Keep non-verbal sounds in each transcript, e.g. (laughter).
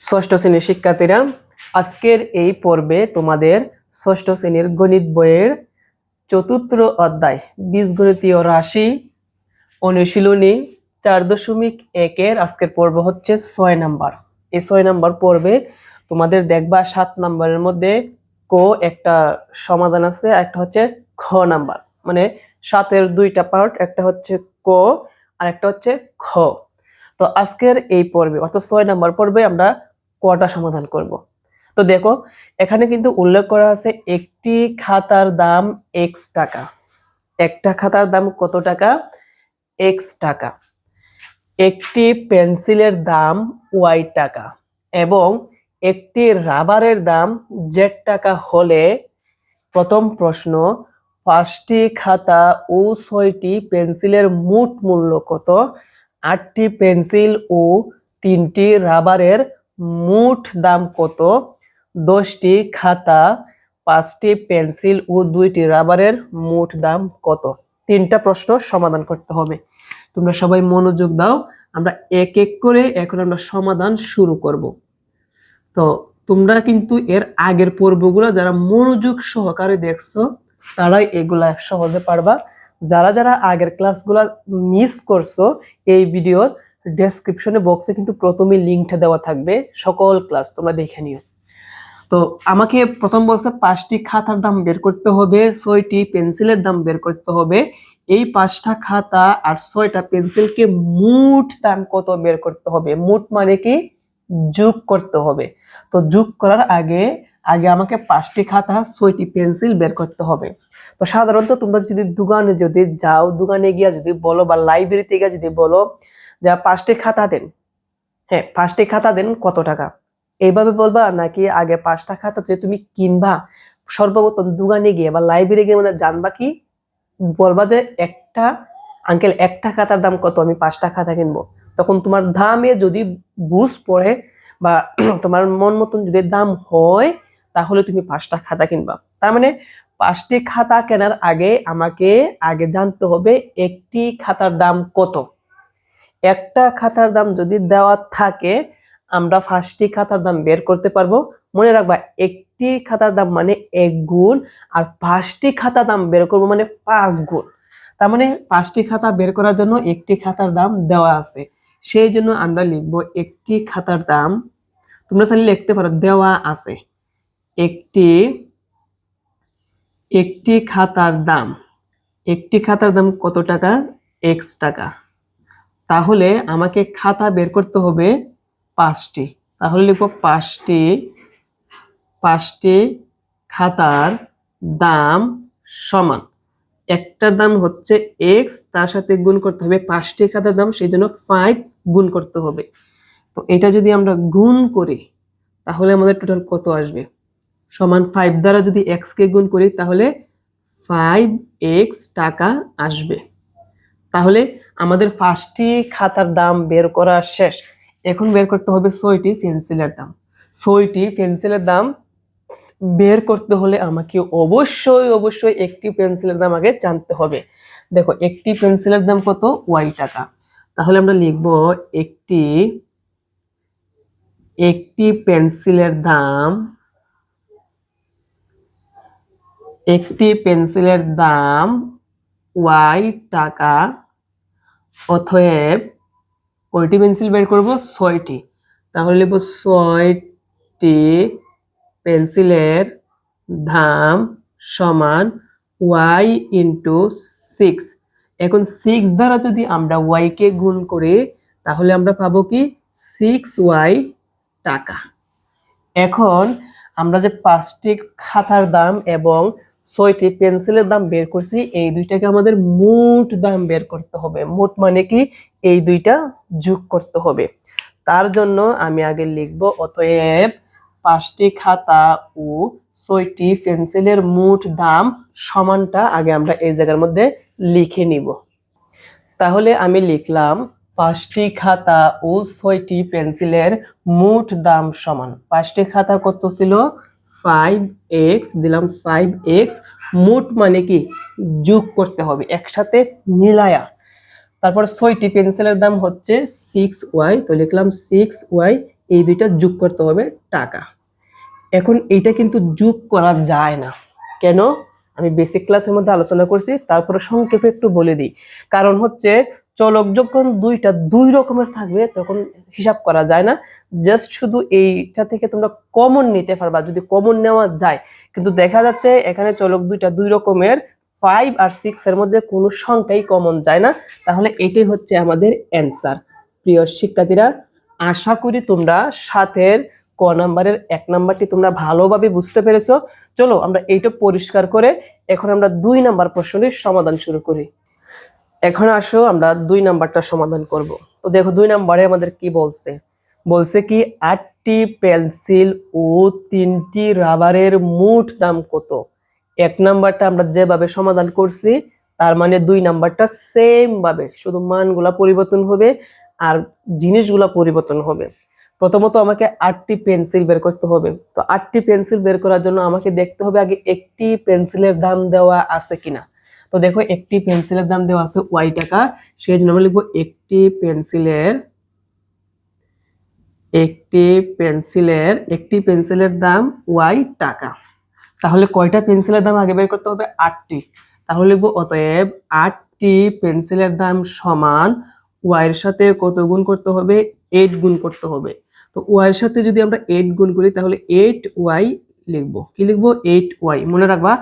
ষষ্ঠ শ্রেণির শিক্ষার্থীরা, আজকের এই পর্বে তোমাদের ষষ্ঠ শ্রেণির গণিত বইয়ের চতুর্থ অধ্যায়, বীজগণিতীয় রাশি অনুশীলনী চার দশমিক একের আজকের পর্ব হচ্ছে ছয় নাম্বার। এই ছয় নাম্বার পর্বে তোমাদের দেখবা সাত নাম্বারের মধ্যে ক একটা সমাধান আছে, একটা হচ্ছে খ নাম্বার। মানে সাতের দুইটা পার্ট, একটা হচ্ছে ক আর একটা হচ্ছে খ। তো আজকের এই পর্বে, অর্থাৎ ছয় নাম্বার পর্বে আমরা কটা সমাধান করব। তো দেখো, এখানে কিন্তু উল্লেখ করা আছে একটি খাতার দাম এক্স টাকা। একটা খাতার দাম কত টাকা? এক্স টাকা। একটি পেন্সিলের দাম ওয়াই টাকা এবং একটি রাবারের দাম জেড টাকা হলে প্রথম প্রশ্ন, পাঁচটি খাতা ও ছয়টি পেন্সিলের মোট মূল্য কত? আটটি পেন্সিল ও তিনটি রাবারের মোট দাম কত? দশটি খাতা, পাঁচটি পেন্সিল ও দুইটি রাবারের মোট দাম কত? তিনটা প্রশ্ন সমাধান করতে হবে। তোমরা সবাই মনোযোগ দাও, আমরা এক এক করে এখন আমরা সমাধান শুরু করব। তো তোমরা কিন্তু এর আগের পর্বগুলো যারা মনোযোগ সহকারে দেখছ, তারাই এগুলা সহজে পারবা। যারা যারা আগের ক্লাসগুলো মিস করছ, এই ভিডিওর ডেসক্রিপশনে বক্সে কিন্তু প্রথমে লিঙ্কটা দেওয়া থাকবে। সকল ক্লাস তোমরা দেখে নিও। তো আমাকে প্রথম বলছে, পাঁচটি খাতার দাম বের করতে হবে, ছয়টি পেন্সিলের দাম বের করতে হবে। এই পাঁচটা খাতা আর ছয়টা পেন্সিলকে মোট দাম কত বের করতে হবে? মোট মানে কি? যোগ করতে হবে। তো যোগ করার আগে আগে আমাকে পাঁচটি খাতা, ছয়টি পেন্সিল বের করতে হবে। তো সাধারণত তোমরা যদি দোকানে যদি যাও, দোকানে গিয়া যদি বলো বা লাইব্রেরিতে গিয়ে যদি বলো যা পাঁচটি খাতা দেন। হ্যাঁ পাঁচটি খাতা দেন কত টাকা? এইভাবে বলবা নাকি আগে পাঁচটা খাতা যে তুমি কিনবা, সর্বপ্রথম দোকানে গিয়ে বা লাইব্রেরি গিয়ে মানে জানবা কি? বলবা যে একটা আঙ্কেল একটা খাতার দাম কত, আমি পাঁচটা খাতা কিনবো। তখন তোমার দামে যদি বুঝ পড়ে বা (clears throat) তোমার মন মতন যদি দাম হয়, তাহলে তুমি পাঁচটা খাতা কিনবা। তার মানে পাঁচটি খাতা কেনার আগে আমাকে আগে জানতে হবে একটি খাতার দাম কত। একটা খাতার দাম যদি দেওয়া থাকে, আমরা পাঁচটি খাতার দাম বের করতে পারব। মনে রাখবা, একটি খাতার দাম মানে এক গুণ, আর পাঁচটি খাতা দাম বের করব মানে পাঁচ গুণ। তার মানে পাঁচটি খাতা বের করার জন্য একটি খাতার দাম দেওয়া আছে। সেই জন্য আমরা লিখব, একটি খাতার দাম, তোমরা চাইলে লিখতে পারো, দেওয়া আছে। একটি একটি খাতার দাম, একটি খাতার দাম কত টাকা? এক্স টাকা। তাহলে আমাকে খাতা বের করতে হবে পাঁচটি। তাহলে লিখব পাঁচটি পাঁচটি খাতার দাম সমান। একটার দাম হচ্ছে এক্স তার সাথে গুণ করতে হবে পাঁচটি খাতার দাম, সেই জন্য ফাইভ গুণ করতে হবে। তো এটা যদি আমরা গুণ করি, তাহলে আমাদের টোটাল কত আসবে? সমান ফাইভ দ্বারা যদি এক্স কে গুণ করি, তাহলে ফাইভ এক্স টাকা আসবে। তাহলে আমাদের পাঁচটি খাতার দাম বের করা শেষ। এখন বের করতে হবে ছয়টি পেন্সিলের দাম। ছয়টি পেন্সিলের দাম বের করতে হলে আমাকে অবশ্যই অবশ্যই একটি পেন্সিলের দাম আগে জানতে হবে। দেখো, একটি পেন্সিলের দাম কত? ওয়াই টাকা। তাহলে আমরা লিখব একটি একটি পেন্সিলের দাম, একটি পেন্সিলের দাম ওয়াই টাকা অতএব কয়টি পেন্সিল বের করব? ছয়টি। তাহলে লিখব ছয়টি পেন্সিলের দাম সমান ওয়াই ইন্টু সিক্স। এখন সিক্স দ্বারা যদি আমরা ওয়াইকে গুণ করি, তাহলে আমরা পাবো কি? সিক্স ওয়াই টাকা। এখন আমরা যে পাঁচটি খাতার দাম এবং ছয়টি পেন্সিলের দাম বের করছি, এই দুইটাকে আমাদের মোট দাম বের করতে হবে। মোট মানে কি? এই দুইটা যোগ করতে হবে। তার জন্য আমি আগে লিখব, অতএব পাঁচটি খাতা ও ছয়টি পেন্সিলের মোট দাম সমানটা আগে আমরা এই জায়গার মধ্যে লিখে নিব। তাহলে আমি লিখলাম, পাঁচটি খাতা ও ছয়টি পেন্সিলের মোট দাম সমান। পাঁচটি খাতা কত ছিল? ফাইভ এক্স দিলাম ফাইভ এক্স মোট মানে কি? যোগ করতে হবে, একসাথে মিলায়া। তারপর ছয়টি পেন্সিলের দাম হচ্ছে সিক্স ওয়াই তো লিখলাম সিক্স ওয়াই এই দুইটা যোগ করতে হবে টাকা। এখন এইটা কিন্তু যোগ করা যায় না। কেন? আমি বেসিক ক্লাসের মধ্যে আলোচনা করছি, তারপরে সংক্ষেপে একটু বলে দিই। কারণ হচ্ছে চলক যখন দুইটা দুই রকমের থাকবে, তখন হিসাব করা যায় না। জাস্ট শুধু এইটা থেকে তোমরা কমন নিতে পারবা, যদি কমন নেওয়া যায়। কিন্তু দেখা যাচ্ছে এখানে চলক দুইটা দুই রকমের ফাইভ আর সিক্স এর মধ্যে কোনো সংখ্যাই কমন যায় না। তাহলে এটাই হচ্ছে আমাদের অ্যান্সার প্রিয় শিক্ষার্থীরা, আশা করি তোমরা সাতের ক নাম্বারের এক নাম্বারটি তোমরা ভালোভাবে বুঝতে পেরেছ। চলো আমরা এইটা পরিষ্কার করে এখন আমরা দুই নাম্বার প্রশ্নের সমাধান শুরু করি। এখন আসো, আমরা দুই নাম্বারটা সমাধান করব। তো দেখো, দুই নাম্বারে আমাদের কি বলছে? বলছে কি, আটটি পেন্সিল ও তিনটি রাবারের মোট দাম কত? এক নাম্বারটা আমরা যেভাবে সমাধান করছি, তার মানে দুই নাম্বারটা সেম ভাবে শুধু মানগুলা পরিবর্তন হবে আর জিনিসগুলা পরিবর্তন হবে। প্রথমত আমাকে আটটি পেন্সিল বের করতে হবে। তো আটটি পেন্সিল বের করার জন্য আমাকে দেখতে হবে আগে একটি পেন্সিলের দাম দেওয়া আছে কিনা। তো দেখো একটি পেন্সিলের দাম দেওয়া আছে ওয়াই টাকা। সেই জন্য আমরা লিখব একটি পেন্সিলের একটি পেন্সিলের একটি পেন্সিলের দাম ওয়াই টাকা। তাহলে কয়টা পেন্সিলের দাম আগে বের করতে হবে? আটটি। তাহলে লিখব অতএব আটটি পেন্সিলের দাম সমান ওয়াই এর সাথে কত গুণ করতে হবে? এইট গুণ করতে হবে। তো ওয়াই এর সাথে যদি আমরা এইট গুণ করি, তাহলে এইট ওয়াই লিখব। কি লিখব? এইট ওয়াই মনে রাখবা,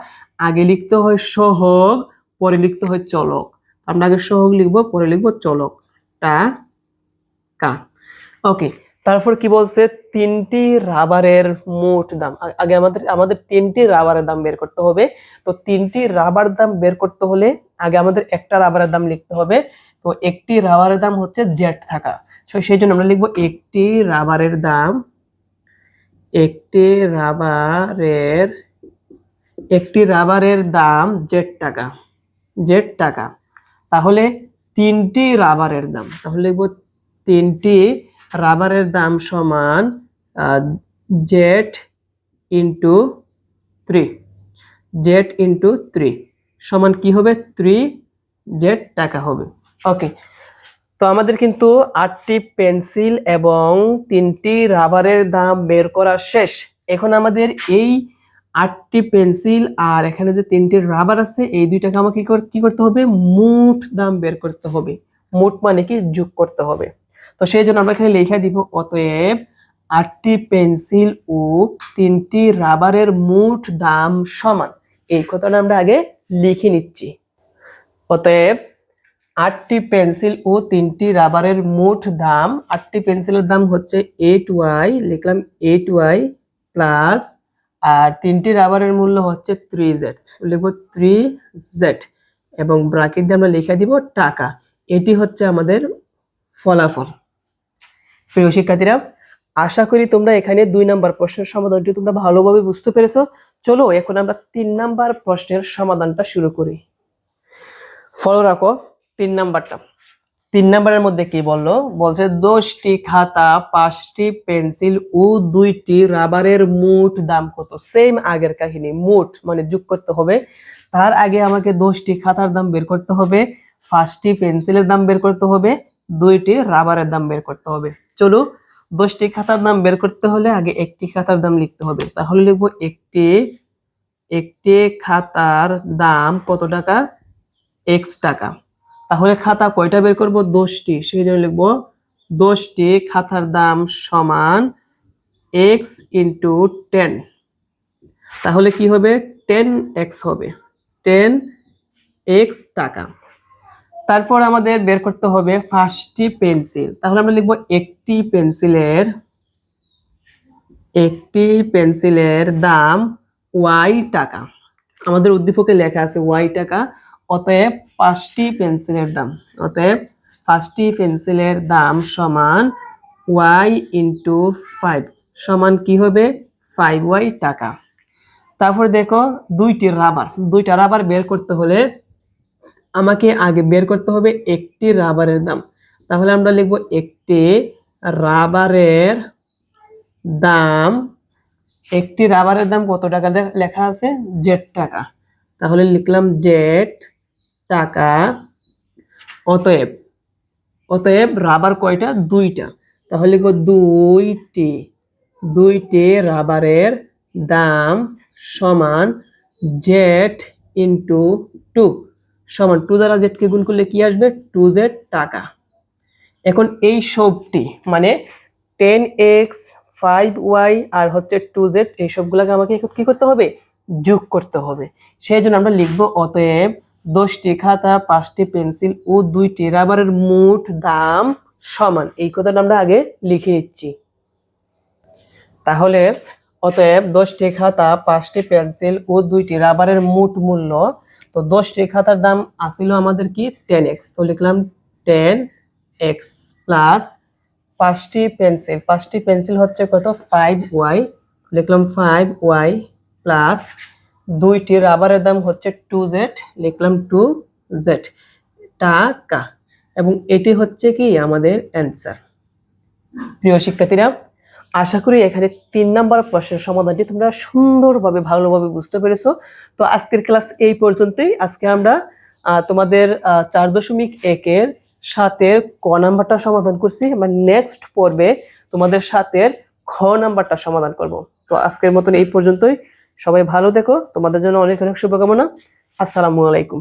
আগে লিখতে হয় সহগ পরে লিখতে হয় চলক। আমরা আগে সহগ লিখব, পরে লিখব চলক। টা কা। ওকে, তারপর কি বলছে? তিনটি রাবারের মোট দাম। আগে আমাদের আমাদের তিনটি রাবারের দাম বের করতে হবে। তো তিনটি রাবার দাম বের করতে হলে আগে আমাদের একটা রাবারের দাম লিখতে হবে। তো একটি রাবারের দাম হচ্ছে জেড থাকা। তো সেই জন্য আমরা লিখব একটি রাবারের দাম, একটি রাবারের একটি রাবারের দাম জেড টাকা। জেড টাকা। তাহলে তিনটি রাবারের দাম। তাহলে লিখব তিনটি রাবারের দাম সমান Z into three. Z into three. সমান কি হবে? থ্রি জেড টাকা হবে। ওকে। তো আমাদের কিন্তু আটটি পেন্সিল এবং তিনটি রাবারের দাম বের করা শেষ। এখন আমাদের এই আটটি পেন্সিল আর এখানে যে তিনটি রাবার আছে, এই দুইটাকে আমাকে কি কর- কি করতে হবে? মোট দাম বের করতে হবে। মোট মানে কি? যোগ করতে হবে। তো সেই জন্য আমরা এখানে লিখে দিব, অতএব আটটি পেন্সিল ও তিনটি রাবারের মোট দাম সমান। এই কথাটা আমরা আগে লিখে নিচ্ছি। অতএব আটটি পেন্সিল ও তিনটি রাবারের মোট দাম, আটটি পেন্সিলের দাম হচ্ছে এইট ওয়াই লিখলাম এইট ওয়াই প্লাস আর তিনটি রাবারের মূল্য হচ্ছে থ্রি জেড লিখব থ্রি জেড এবং ব্রাকেট দিয়ে আমরা লিখে দিব টাকা। এটি হচ্ছে আমাদের ফলাফল। প্রিয় শিক্ষার্থীরা, আশা করি তোমরা এখানে দুই নাম্বার প্রশ্নের সমাধানটি তোমরা ভালোভাবে বুঝতে পেরেছ। চলো, এখন আমরা তিন নাম্বার প্রশ্নের সমাধানটা শুরু করি। ফলো রাখো তিন নাম্বারটা। তিন নাম্বারের মধ্যে কি বলল? বলছে, দশটি খাতা, পাঁচটি পেন্সিল ও দুইটি রাবারের মোট দাম কত? সেম আগের কাহিনী, মোট মানে যোগ করতে হবে। তার আগে আমাকে দশটি খাতার দাম বের করতে হবে, পাঁচটি পেন্সিলের দাম বের করতে হবে, দুইটি রাবারের দাম বের করতে হবে। চলো, দশটি খাতার দাম বের করতে হলে আগে একটি খাতার দাম লিখতে হবে। তাহলে লিখব একটি একটি খাতার দাম কত টাকা? এক্স টাকা। তাহলে খাতা কয়টা বের করব? দশটি। সেই জন্য লিখব, দশটি খাতার দাম সমান এক্স ইন্টু টেন তাহলে কি হবে? টেন এক্স হবে। টেন এক্স টাকা। তারপর আমাদের বের করতে হবে পাঁচটি পেন্সিল তাহলে আমরা লিখব একটি পেন্সিলের একটি পেন্সিলের দাম ওয়াই টাকা। আমাদের উদ্দীপকে লেখা আছে ওয়াই টাকা। অতএব পাঁচটি পেন্সিলের দাম, অতএব পাঁচটি পেন্সিলের দাম সমান ওয়াই ইন্টু ফাইভ। সমান কি হবে? ফাইভ ওয়াই টাকা। তারপর দেখো দুইটি রাবার, দুইটা রাবার বের করতে হলে আমাকে আগে বের করতে হবে একটি রাবারের দাম। তাহলে আমরা লিখব একটি রাবারের দাম, একটি রাবারের দাম কত টাকা? লেখা আছে জেড টাকা। তাহলে লিখলাম জেড টাকা। অতএব অতএব রাবার কয়টা? দুইটা। তাহলে দুইটি দুইটি রাবারের দাম সমান জেড ইন্টু টু। সমান টু দ্বারা জেডকে গুণ করলে কি আসবে? টু জেড টাকা। এখন এই সবটি মানে টেন এক্স ফাইভ ওয়াই আর হচ্ছে টু জেড, এই সবগুলোকে আমাকে কি করতে হবে? যোগ করতে হবে। সেই জন্য আমরা লিখব অতএব দশটি খাতা, পাঁচটি পেন্সিল ও দুইটি রাবারের মোট দাম সমান। এই কথাটা আমরা আগে লিখে নিচ্ছি। তাহলে অতএব দশটি খাতা, পাঁচটি পেন্সিল ও দুইটি রাবারের মোট মূল্য, তো দশটি খাতার দাম আসিল আমাদের কি? Ten X. তো লিখলাম টেন এক্স প্লাস পাঁচটি পেন্সিল। পাঁচটি পেন্সিল হচ্ছে কত? Five Y. লিখলাম ফাইভ ওয়াই প্লাস দুইটি রাবারের দাম হচ্ছে টু জেড লিখলাম টু জেড টাকা। এবং এটি হচ্ছে কি আমাদের অ্যান্সার প্রিয় শিক্ষার্থীরা, আশা করি এখানে তিন নাম্বার প্রশ্নের সমাধানটি তোমরা সুন্দরভাবে, ভালোভাবে বুঝতে পেরেছ। তো আজকের ক্লাস এই পর্যন্তই। আজকে আমরা তোমাদের চার দশমিক একের সাতের ক নাম্বারটা সমাধান করছি। আমরা নেক্সট পর্বে তোমাদের সাতের খ নাম্বারটা সমাধান করব। তো আজকের মতন এই পর্যন্তই। সবাই ভালো দেখো তোমাদের জন্য অনেক অনেক শুভকামনা। আসসালামু আলাইকুম।